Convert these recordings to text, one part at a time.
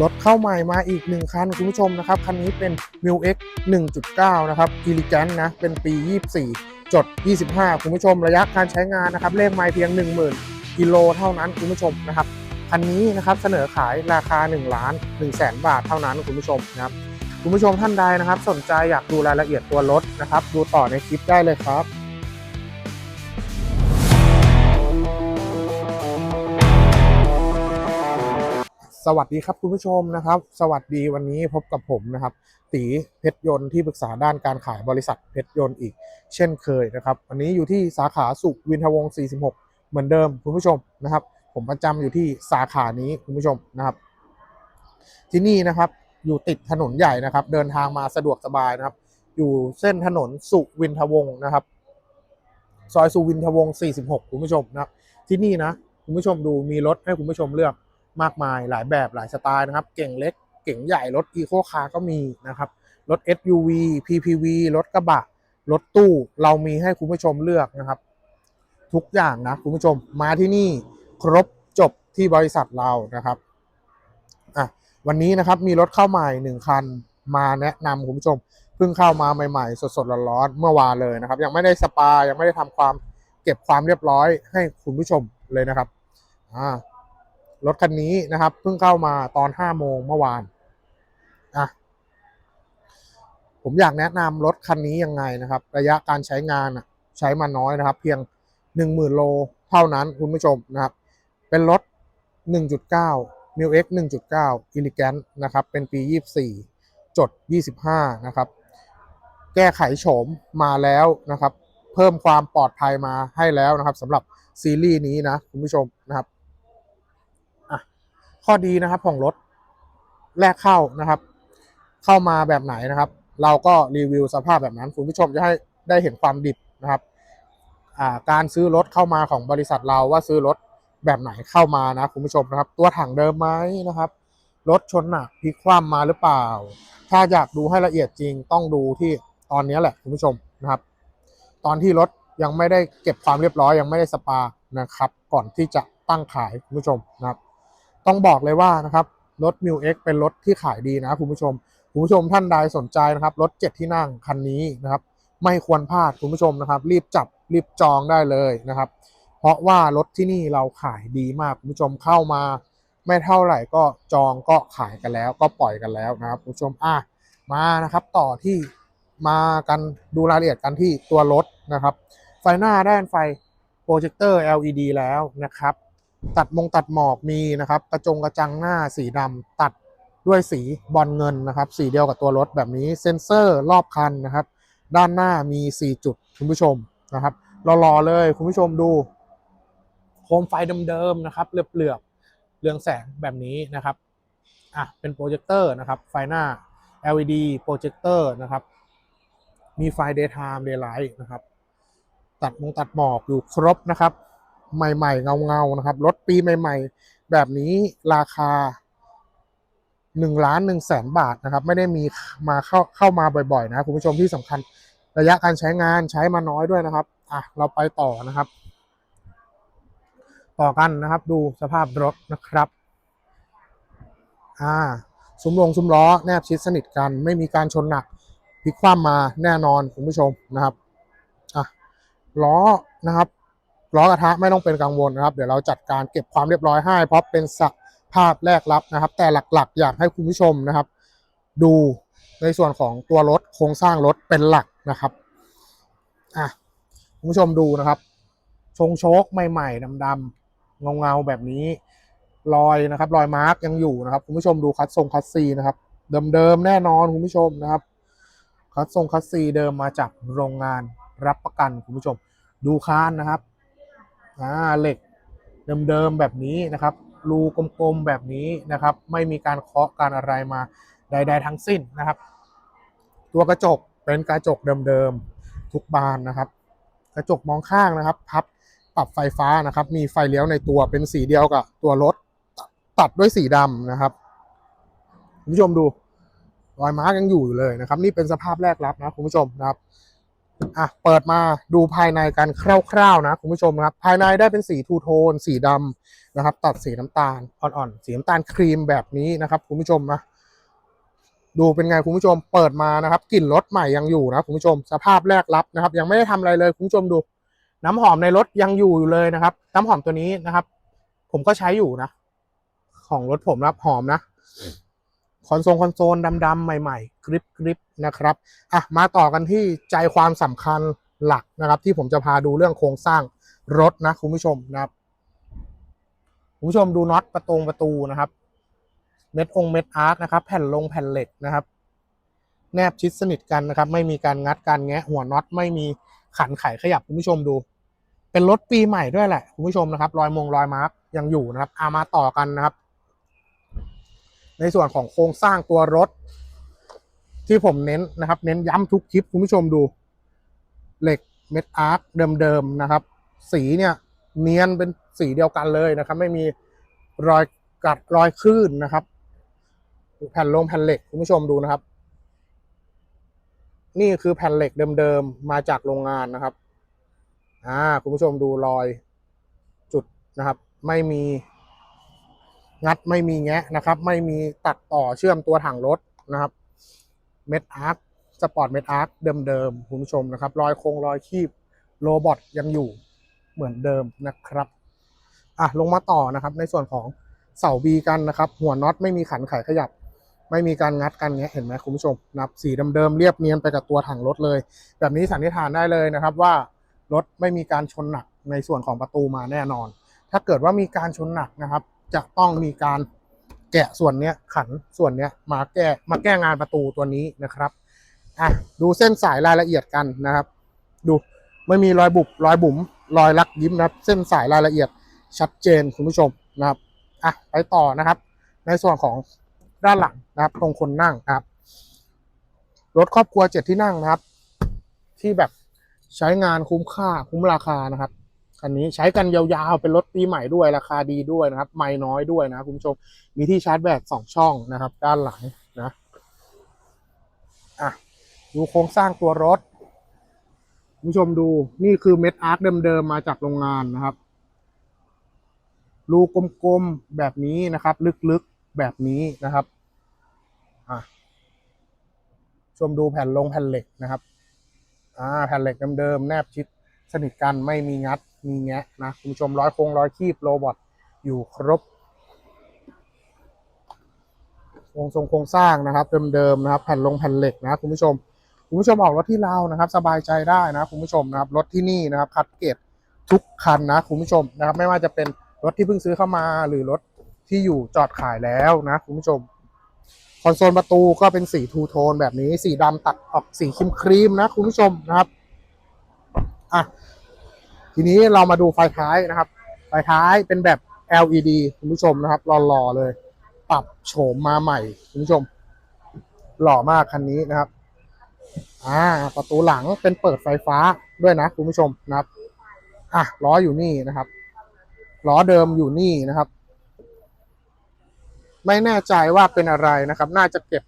รถเข้าใหม่มาอีกหนึ่งคันคุณผู้ชมนะครับ คันนี้เป็น m i l X 1.9 นะครับ e l e g a n t นะ เป็นปี 24 จด 25 คุณผู้ชมระยะการใช้งานนะครับ เลขไมล์เพียง 10,000 กิโลเท่านั้นคุณผู้ชมนะครับ คันนี้นะครับเสนอขายราคา 1 ล้าน1แสนบาทเท่านั้นคุณผู้ชมนะครับคุณผู้ชมท่านใดนะครับ สนใจอยากดูรายละเอียดตัวรถนะครับ ดูต่อในคลิปได้เลยครับ สวัสดีครับคุณผู้ชมนะครับ สวัสดีวันนี้พบกับผมนะครับ ตีเพชรยนต์ที่ปรึกษาด้านการขายบริษัทเพชรยนต์อีก เช่นเคยนะครับ วันนี้อยู่ที่สาขาสุขวินทวงศ์46 เหมือนเดิมคุณผู้ชมนะครับ ผมประจำอยู่ที่สาขานี้คุณผู้ชมนะครับ ที่นี่นะครับอยู่ติดถนนใหญ่นะครับ เดินทางมาสะดวกสบายนะครับ อยู่เส้นถนนสุวินทวงศ์นะครับ ซอยสุวินทวงศ์46 คุณผู้ชมนะครับ ที่นี่นะคุณผู้ชมดูมีรถให้คุณผู้ชมเลือก มากมายหลายแบบหลายสไตล์นะครับ เก่งเล็กเก่งใหญ่รถอีโคคาร์ก็มีนะครับ รถ SUV PPV รถกระบะ รถตู้เรามีให้คุณผู้ชมเลือกนะครับ ทุกอย่างนะคุณผู้ชมมาที่นี่ครบจบที่บริษัทเรานะครับอะวันนี้นะครับมีรถเข้าใหม่หนึ่งคันมาแนะนำคุณผู้ชมเพิ่งเข้ามาใหม่ๆ สดๆร้อนๆเมื่อวานเลยนะครับ ยังไม่ได้สปายังไม่ได้ทำความเก็บความเรียบร้อยให้คุณผู้ชมเลยนะครับอ่า รถคันนี้นะครับ เพิ่งเข้ามาตอนห้าโมงเมื่อวานอะผมอยากแนะนำรถคันนี้ยังไงนะครับ ระยะการใช้งานอะใช้มาน้อยนะครับ เพียง 10,000 โลเท่านั้นคุณผู้ชมนะครับ เป็นรถ 1.9 m i l X 1.9 Elegant นะครับ เป็นปี 24 จด 25 นะครับ แก้ไขโฉมมาแล้วนะครับ เพิ่มความปลอดภัยมาให้แล้วนะครับสำหรับซีรีส์นี้นะคุณผู้ชมนะครับ ข้อดีนะครับของรถแรกเข้านะครับ เข้ามาแบบไหนนะครับ เราก็รีวิวสภาพแบบนั้น คุณผู้ชมจะให้ได้เห็นความดิบนะครับาการซื้อรถเข้ามาของบริษัทเราว่าซื้อรถแบบไหนเข้ามานะคุณผู้ชมนะครับ ตัวถังเดิมไหมนะครับรถชนหนักพลิกคว่ำมาหรือเปล่า ถ้าอยากดูให้ละเอียดจริงต้องดูที่ตอนนี้แหละคุณผู้ชมนะครับ ตอนที่รถยังไม่ได้เก็บความเรียบร้อยยังไม่ได้สปานะครับ ก่อนที่จะตั้งขายคุณผู้ชมนะครับ ต้องบอกเลยว่านะครับรถ m ิว X เป็นรถที่ขายดีนะคุณผู้ชม คุณผู้ชมท่านใดสนใจนะครับรถเจ็ดที่นั่งคันนี้นะครับ ไม่ควรพลาดคุณผู้ชมนะครับ รีบจับรีบจองได้เลยนะครับ เพราะว่ารถที่นี่เราขายดีมากคุณผู้ชมเข้ามา ไม่เท่าไหร่ก็จองก็ขายกันแล้ว ก็ปล่อยกันแล้วนะครับคุณผู้ชมอะมานะครับต่อที่มากันดูรายละเอียดกันที่ตัวรถนะครับ ไฟหน้าด้านไฟโปรเจคเตอร์ LED แล้วนะครับ ตัดมงตัดหมอกมีนะครับ กระจงกระจังหน้าสีดำตัดด้วยสีบอลเงินนะครับ สีเดียวกับตัวรถแบบนี้เซ็นเซอร์รอบคันนะครับ ด้านหน้ามี 4 จุดคุณผู้ชมนะครับรอๆเลยคุณผู้ชมดู โคมไฟเดิมๆนะครับเหลือบๆเรืองแสงแบบนี้นะครับอะเป็นโปรเจคเตอร์นะครับ ไฟหน้า LED โปรเจคเตอร์นะครับ มีไฟ daytime daylight นะครับ ตัดมงตัดหมอกอยู่ครบนะครับ ใหม่ๆ เงาๆนะครับ รถปีใหม่ ๆ แบบนี้ราคา1ล้าน1แสนบาทนะครับ ไม่ได้มีมาเข้าเข้ามาบ่อยๆ นะคุณผู้ชมที่สำคัญ ระยะการใช้งานใช้มาน้อยด้วยนะครับอะเราไปต่อนะครับ ต่อกันนะครับ ดูสภาพรถนะครับอ่าซุ้มลงซุ้มล้อแนบชิดสนิทกัน ไม่มีการชนหนักพลิกคว่ำมาแน่นอนคุณผู้ชมนะครับอะล้อนะครับ ล้อกระทะไม่ต้องเป็นกังวลนะครับ เดี๋ยวเราจัดการเก็บความเรียบร้อยให้ เพราะเป็นสภาพแรกรับนะครับ แต่หลักๆ อยากให้คุณผู้ชมนะครับ ดูในส่วนของตัวรถโครงสร้างรถเป็นหลักนะครับอะคุณผู้ชมดูนะครับ ชงโชคใหม่ๆดำๆเงาๆแบบนี้รอยนะครับ รอยมาร์กยังอยู่นะครับ คุณผู้ชมดูคัดทรงคัดซีนะครับ เดิมๆแน่นอนคุณผู้ชมนะครับ คัดทรงคัดซีเดิมมาจากโรงงานรับประกันคุณผู้ชม ดูคานนะครับ อ่าเหล็กเดิมๆแบบนี้นะครับ รูกลมๆแบบนี้นะครับ ไม่มีการเคาะการอะไรมาใด ๆ ทั้งสิ้นนะครับ ตัวกระจกเป็นกระจกเดิมๆทุกบานนะครับ กระจกมองข้างนะครับ พับปรับไฟฟ้านะครับ มีไฟเลี้ยวในตัวเป็นสีเดียวกับตัวรถตัดด้วยสีดำนะครับคุณผู้ชมดูรอยมาร์กยังอยู่อยู่เลยนะครับ นี่เป็นสภาพแรกรับนะคุณผู้ชมนะครับ อะเปิดมาดูภายในกันคร่าวๆนะคุณผู้ชมครับภายในได้เป็นสีทูโทน สีดำนะครับ ตัดสีน้ำตาลอ่อนๆสีน้ำตาลครีมแบบนี้นะครับคุณผู้ชมนะดูเป็นไงคุณผู้ชมเปิดมานะครับกลิ่นรถใหม่ยังอยู่นะคุณผู้ชมสภาพแรกรับนะครับ ยังไม่ได้ทำอะไรเลยคุณผู้ชมดู น้ำหอมในรถยังอยู่อยู่เลยนะครับ น้ำหอมตัวนี้นะครับ ผมก็ใช้อยู่นะ ของรถผมรับหอมนะ คอนโซลคอนโซลดำๆใหม่ๆกริบกริบนะครับอะมาต่อกันที่ใจความสำคัญหลักนะครับ ที่ผมจะพาดูเรื่องโครงสร้างรถนะคุณผู้ชมนะครับคุณผู้ชมดูน็อตประตงประตูนะครับ เม็ดองเม็ดอาร์ตนะครับ แผ่นลงแผ่นเหล็กนะครับ แนบชิดสนิทกันนะครับ ไม่มีการงัดการแงะหัวน็อตไม่มีขันไขขยับคุณผู้ชมดู เป็นรถปีใหม่ด้วยแหละคุณผู้ชมนะครับ รอยมงรอยมาร์กยังอยู่นะครับอามาต่อกันนะครับ ในส่วนของโครงสร้างตัวรถ ที่ผมเน้นนะครับ เน้นย้ำทุกคลิปคุณผู้ชมดู เหล็กเม็ดอาร์คเดิมๆนะครับ สีเนี่ยเนียนเป็นสีเดียวกันเลยนะครับ ไม่มีรอยกัดรอยคลื่นนะครับ แผ่นลงแผ่นเหล็กคุณผู้ชมดูนะครับ นี่คือแผ่นเหล็กเดิมๆมาจากโรงงานนะครับอ่าคุณผู้ชมดูรอยจุดนะครับ ไม่มี งัดไม่มีแงะนะครับ ไม่มีตัดต่อเชื่อมตัวถังรถนะครับเม็ดอาร์คสปอร์ตเม็ดอาร์คเดิมๆคุณผู้ชมนะครับ รอยโครงรอยคีบโรบอทยังอยู่เหมือนเดิมนะครับอะลงมาต่อนะครับ ในส่วนของเสาบีกันนะครับ หัวน็อตไม่มีขันไขขยับ ไม่มีการงัดกันเนี้ยเห็นไหมคุณผู้ชมนะครับสีเดิมๆเรียบเนียนไปกับตัวถังรถเลย แบบนี้สันนิษฐานได้เลยนะครับว่ารถไม่มีการชนหนักในส่วนของประตูมาแน่นอน ถ้าเกิดว่ามีการชนหนักนะครับ จะต้องมีการแกะส่วนเนี้ยขันส่วนเนี้ยมาแก้มาแก้งานประตูตัวนี้นะครับอะดูเส้นสายรายละเอียดกันนะครับ ดูไม่มีรอยบุบรอยบุ๋มรอยลักยิ้มนะครับ เส้นสายรายละเอียดชัดเจนคุณผู้ชมนะครับอะไปต่อนะครับ ในส่วนของด้านหลังนะครับ ตรงคนนั่งครับรถครอบครัวเจ็ดที่นั่งนะครับ ที่แบบใช้งานคุ้มค่าคุ้มราคานะครับ คันนี้ใช้กันยาวๆ เป็นรถปีใหม่ด้วยราคาดีด้วยนะครับ ไม่น้อยด้วยนะคุณผู้ชม มีที่ชาร์จแบตสองช่องนะครับ ด้านหลังนะอะดูโครงสร้างตัวรถคุณผู้ชมดูนี่คือเม็ดอาร์คเดิมๆมาจากโรงงานนะครับรูกลมๆแบบนี้นะครับ ลึกๆแบบนี้นะครับอะชมดูแผ่นลงแผ่นเหล็กนะครับอ่าแผ่นเหล็กเดิมๆแนบชิดสนิทกันไม่มีงัด มีแงะนะคุณผู้ชมร้อยโครงร้อยคีบโรบอทอยู่ครบวงทรงโครงสร้างนะครับเดิมๆนะครับ แผ่นลงแผ่นเหล็กนะคุณผู้ชมคุณผู้ชมออกรถที่เรานะครับ สบายใจได้นะคุณผู้ชมนะครับรถที่นี่นะครับคัดเกรดทุกคันนะคุณผู้ชมนะครับ ไม่ว่าจะเป็นรถที่เพิ่งซื้อเข้ามาหรือรถที่อยู่จอดขายแล้วนะคุณผู้ชมคอนโซลประตูก็เป็นสีทูโทนแบบนี้สีดำตัดออกสีครีมครีมๆนะคุณผู้ชมนะครับอะ ทีนี้เรามาดูไฟท้ายนะครับ ไฟท้ายเป็นแบบ LED คุณผู้ชมนะครับหล่อๆเลย ปรับโฉมมาใหม่คุณผู้ชม หล่อมากคันนี้นะครับ อ่า ประตูหลังเป็นเปิดไฟฟ้าด้วยนะคุณผู้ชมนะครับ อะล้ออยู่นี่นะครับล้อเดิมอยู่นี่นะครับ ไม่แน่ใจว่าเป็นอะไรนะครับ น่าจะเก็บ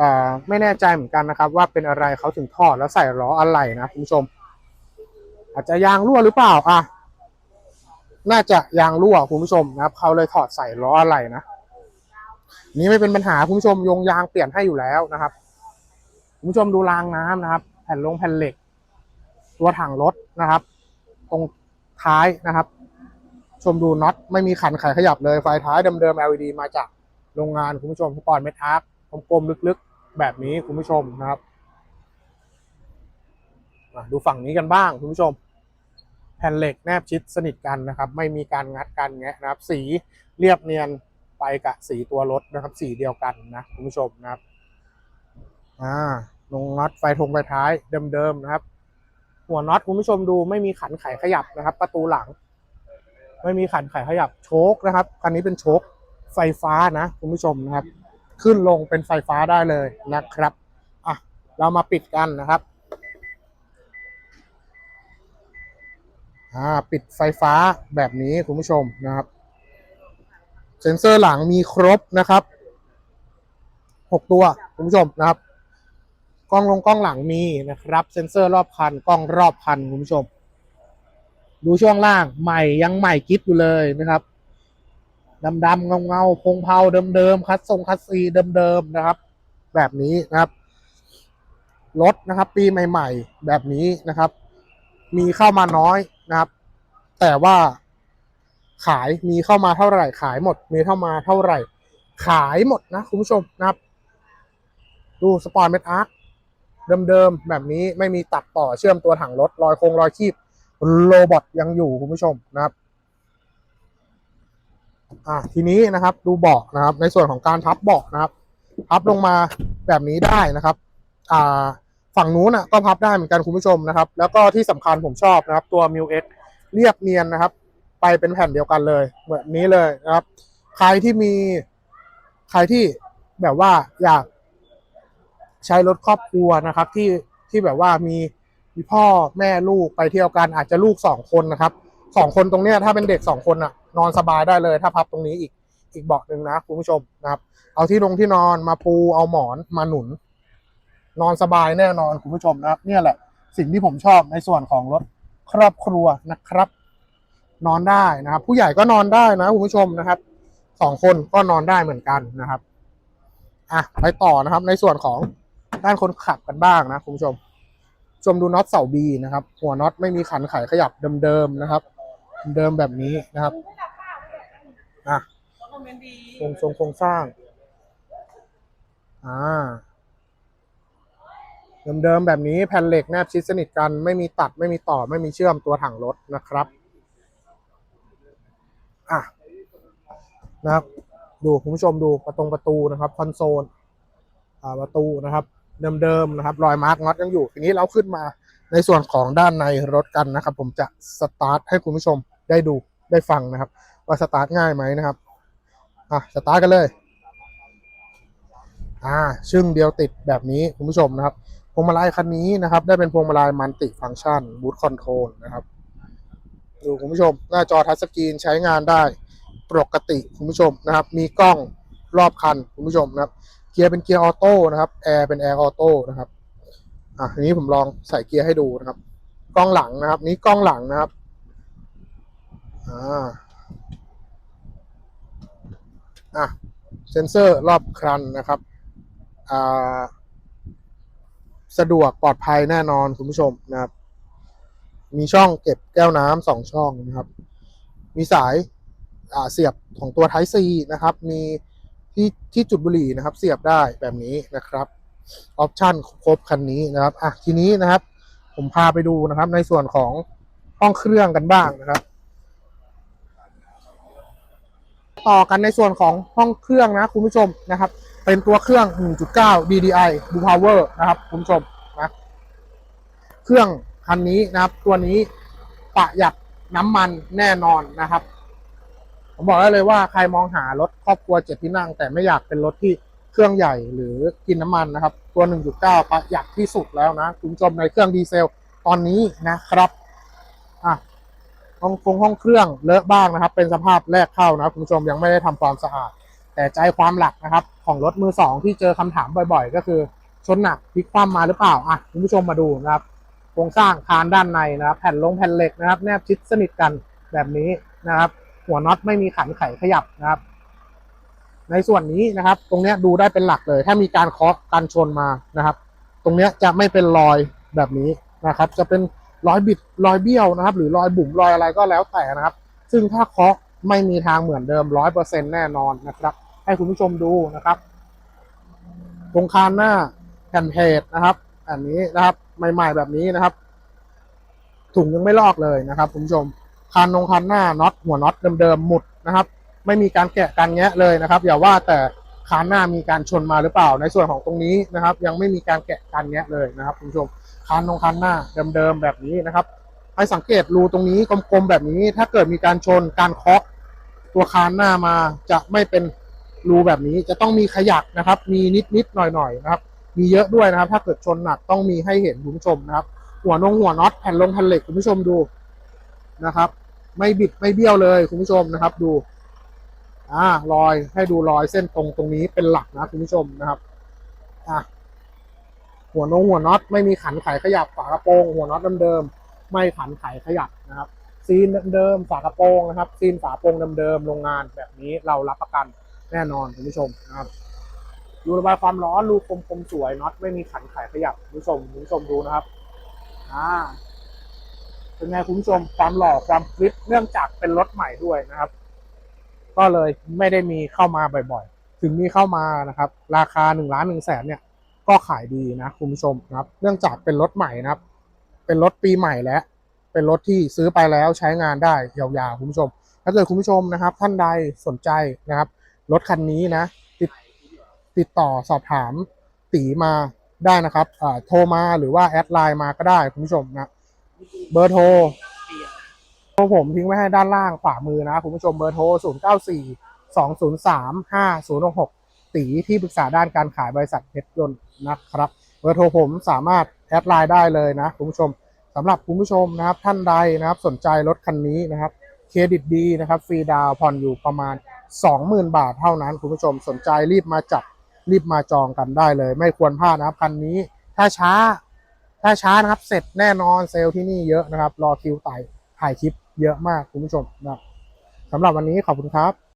อ่อไม่แน่ใจเหมือนกันนะครับ ว่าเป็นอะไรเขาถึงทอดแล้วใส่ล้ออะไรนะคุณผู้ชม อาจจะยางรั่วหรือเปล่าอะน่าจะยางรั่วคุณผู้ชมนะครับเขาเลยถอดใส่ล้ออะไรนะนี่ไม่เป็นปัญหาคุณผู้ชมยงยางเปลี่ยนให้อยู่แล้วนะครับคุณผู้ชมดูรางน้ำนะครับ แผ่นลงแผ่นเหล็ก ตัวถังรถนะครับ ตรงท้ายนะครับ ชมดูน็อตไม่มีขันไขขยับเลยไฟท้ายเดิมๆ LED มาจากโรงงานคุณผู้ชมสปอร์ตเมทัลกลมๆลึกๆ แบบนี้คุณผู้ชมนะครับ ดูฝั่งนี้กันบ้างคุณผู้ชม แผ่นเหล็กแนบชิดสนิทกันนะครับ ไม่มีการงัดกันแงะนะครับ สีเรียบเนียนไปกับสีตัวรถนะครับ สีเดียวกันนะคุณผู้ชมนะครับอ่าลงน็อตไฟทงไฟท้ายเดิมๆนะครับ หัวน็อตคุณผู้ชมดูไม่มีขันไขขยับนะครับ ประตูหลัง ไม่มีขันไขขยับโชคนะครับคันนี้เป็นโชคไฟฟ้านะคุณผู้ชมนะครับ ขึ้นลงเป็นไฟฟ้าได้เลยนะครับอะเรามาปิดกันนะครับ อ่าปิดไฟฟ้าแบบนี้คุณผู้ชมนะครับ เซ็นเซอร์หลังมีครบนะครับหกตัวคุณผู้ชมนะครับ กล้องลงกล้องหลังมีนะครับ เซ็นเซอร์รอบคันกล้องรอบคันคุณผู้ชม ดูช่วงล่างใหม่ยังใหม่กิ๊บอยู่เลยนะครับดำๆเงาเงาพงเพาเดิมๆคัดทรงคัดซีเดิมๆนะครับ แบบนี้นะครับรถนะครับ ปีใหม่ ๆ แบบนี้นะครับ มีเข้ามาน้อย นะครับ แต่ว่าขายมีเข้ามาเท่าไหร่ ขายหมด มีเข้ามาเท่าไหร่ ขายหมดนะคุณผู้ชมนะครับ ดูสปอร์ตเมทอาร์คเดิมๆแบบนี้ไม่มีตัดต่อเชื่อมตัวถังรถรอยโครงรอยคีบโรบอทยังอยู่คุณผู้ชมนะครับอะทีนี้นะครับดูเบาะนะครับ ในส่วนของการพับเบาะนะครับ พับลงมาแบบนี้ได้นะครับ อ่า ฝั่งนู้นอะก็พับได้เหมือนกันคุณผู้ชมนะครับ แล้วก็ที่สำคัญผมชอบนะครับ ตัว m ิ X เรียบเนียนนะครับ ไปเป็นแผ่นเดียวกันเลยแบบนี้เลยนะครับ ใครที่มี ใครที่แบบว่าอยากใช้รถครอบครัวนะครับ ที่ที่แบบว่ามีมีพ่อแม่ลูกไปเที่ยวกันอาจจะลูกสองคนนะครับสองคนตรงเนี้ยถ้าเป็นเด็กสองคนอะ นอนสบายได้เลย ถ้าพับตรงนี้อีกอีกเบาะหนึ่งนะคุณผู้ชมนะครับ เอาที่ลงที่นอนมาปูเอาหมอนมาหนุน นอนสบายแน่นอนคุณผู้ชมนะครับ เนี่ยแหละสิ่งที่ผมชอบในส่วนของรถครอบครัวนะครับ นอนได้นะครับ ผู้ใหญ่ก็นอนได้นะคุณผู้ชมนะครับสองคนก็นอนได้เหมือนกันนะครับอะไปต่อนะครับ ในส่วนของด้านคนขับกันบ้างนะคุณผู้ชม ชมดูน็อตเสาบีนะครับ หัวน็อตไม่มีขันไขขยับเดิมๆนะครับ เดิมแบบนี้นะครับอะโครงทรงโครงสร้าง อ่า เดิมๆแบบนี้แผ่นเหล็กแนบชิดสนิทกันไม่มีตัดไม่มีต่อไม่มีเชื่อมตัวถังรถนะครับอะนะครับดูคุณผู้ชมดูประตงประตูนะครับคอนโซลอ่าประตูนะครับ เดิมๆนะครับ รอยมาร์กน็อตยังอยู่ทีนี้เราขึ้นมาในส่วนของด้านในรถกันนะครับ ผมจะสตาร์ทให้คุณผู้ชมได้ดูได้ฟังนะครับ ว่าสตาร์ทง่ายไหมนะครับอะสตาร์ทกันเลย อ่าชึ่งเดียวติดแบบนี้คุณผู้ชมนะครับ พวงมาลัยคันนี้นะครับ ได้เป็นพวงมาลัยมัลติฟังก์ชันบูทคอนโทรลนะครับ ดูคุณผู้ชม หน้าจอทัชสกรีนใช้งานได้ปกติคุณผู้ชมนะครับ มีกล้องรอบคันคุณผู้ชมนะครับ เกียร์เป็นเกียร์ออโต้นะครับแอร์เป็นแอร์ออโต้นะครับอะทีนี้ผมลองใส่เกียร์ให้ดูนะครับกล้องหลังนะครับ นี้กล้องหลังนะครับอ่าอะเซนเซอร์รอบคันนะครับอ่า สะดวกปลอดภัยแน่นอนคุณผู้ชมนะครับ มีช่องเก็บแก้วน้ำสองช่องนะครับ มีสายาเสียบของตัว Type C นะครับ มีที่ที่จุดบุหรี่นะครับ เสียบได้แบบนี้นะครับออปชันครบคันนี้นะครับอะทีนี้นะครับ ผมพาไปดูนะครับ ในส่วนของห้องเครื่องกันบ้างนะครับ ต่อกันในส่วนของห้องเครื่องนะคุณผู้ชมนะครับ เป็นตัวเครื่อง 1.9 DDI Blue Power นะครับคุณผู้ชมนะเครื่องคันนี้นะครับ ตัวนี้ประหยัดน้ำมันแน่นอนนะครับ ผมบอกได้เลยว่าใครมองหารถครอบครัวเจ็ดที่นั่ง แต่ไม่อยากเป็นรถที่เครื่องใหญ่หรือกินน้ำมันนะครับ ตัว 1.9 ประหยัดที่สุดแล้วนะคุณผู้ชมในเครื่องดีเซลตอนนี้นะครับอะห้องคงห้องเครื่องเลอะบ้างนะครับ เป็นสภาพแรกเข้านะคุณผู้ชมยังไม่ได้ทำความสะอาด แต่ใจความหลักนะครับ ของรถมือสองที่เจอคำถามบ่อย ๆ ก็คือชนหนักพลิกคว่ำมาหรือเปล่าอะคุณผู้ชมมาดูนะครับโครงสร้างคานด้านในนะครับ แผ่นลงแผ่นเหล็กนะครับ แนบชิดสนิทกันแบบนี้นะครับ หัวน็อตไม่มีขันไขขยับนะครับ ในส่วนนี้นะครับ ตรงเนี้ยดูได้เป็นหลักเลย ถ้ามีการเคาะการชนมานะครับ ตรงเนี้ยจะไม่เป็นรอยแบบนี้นะครับ จะเป็นรอยบิดรอยเบี้ยวนะครับ หรือรอยบุ๋มรอยอะไรก็แล้วแต่นะครับ ซึ่งถ้าเคาะ ไม่มีทางเหมือนเดิมร้อยเปอร์เซ็นแน่นอนนะครับ ให้คุณผู้ชมดูนะครับตรงคานหน้าแผ่นเพจนะครับ อันนี้นะครับใหม่ ๆแบบนี้นะครับ ถุงยังไม่ลอกเลยนะครับคุณผู้ชมคานนงคานหน้าน็อตหัวน็อตเดิมๆหมุดนะครับ ไม่มีการแกะการแงะเลยนะครับ อย่าว่าแต่คานหน้ามีการชนมาหรือเปล่า ในส่วนของตรงนี้นะครับ ยังไม่มีการแกะการแงะเลยนะครับคุณผู้ชมคานนงคานหน้าเดิมๆแบบนี้นะครับ ให้สังเกตรูตรงนี้กลมๆแบบนี้ ถ้าเกิดมีการชนการเคาะตัวคานหน้ามาจะไม่เป็นรูแบบนี้จะต้องมีขยักนะครับ มีนิดๆหน่อยๆนะครับ มีเยอะด้วยนะครับ ถ้าเกิดชนหนักต้องมีให้เห็นคุณผู้ชมนะครับ หัวนงหัวน็อตแผ่นลงแผ่นเหล็กคุณผู้ชมดูนะครับ ไม่บิดไม่เบี้ยวเลยคุณผู้ชมนะครับ ดูอ่ารอยให้ดูรอยเส้นตรงตรงนี้เป็นหลักนะคุณผู้ชมนะครับอะหัวนงหัวน็อตไม่มีขันไขขยับฝากระโปรงหัวน็อตเดิมๆ ไม่ขันไขขยับนะครับ ซีนเดิมๆฝากระโปรงนะครับ ซีนฝาโปรงเดิมๆโรงงานแบบนี้เรารับประกันแน่นอนคุณผู้ชมนะครับรูระบายความร้อนรูคมคมๆสวยน็อตไม่มีขันไขขยับคุณผู้ชมคุณผู้ชมดูนะครับอ่าเป็นไงคุณผู้ชมความหล่อความคลิปเนื่องจากเป็นรถใหม่ด้วยนะครับ ก็เลยไม่ได้มีเข้ามาบ่อยๆ ถึงมีเข้ามานะครับ ราคาหนึ่งล้านหนึ่งแสนเนี่ย ก็ขายดีนะคุณผู้ชมนะครับ เนื่องจากเป็นรถใหม่นะครับ เป็นรถปีใหม่แล้ว เป็นรถที่ซื้อไปแล้วใช้งานได้ยาวๆคุณผู้ชม ถ้าเกิดคุณผู้ชมนะครับ ท่านใดสนใจนะครับ รถคันนี้นะติดติดต่อสอบถามตีมาได้นะครับโทรมาหรือว่าแอดไลน์มาก็ได้คุณผู้ชมนะเบอร์โทรโทรผมทิ้งไว้ให้ด้านล่างขวามือนะคุณผู้ชมเบอร์โทร 0 9 4 2 0 3 5 0 6 6 ตีที่ปรึกษาด้านการขายบริษัทเพชรยนต์นะครับ เบอร์โทรผมสามารถแอดไลน์ได้เลยนะคุณผู้ชม สำหรับคุณผู้ชมนะครับท่านใดนะครับสนใจรถคันนี้นะครับเครดิตดีนะครับฟรีดาวผ่อนอยู่ประมาณ 20,000 บาทเท่านั้นคุณผู้ชมสนใจรีบมาจับรีบมาจองกันได้เลย ไม่ควรพลาดนะครับคันนี้ถ้าช้า ถ้าช้านะครับเสร็จแน่นอนเซลล์ที่นี่เยอะนะครับ รอคิวไต่ถ่ายคลิปเยอะมากคุณผู้ชมนะสำหรับวันนี้ขอบคุณครับ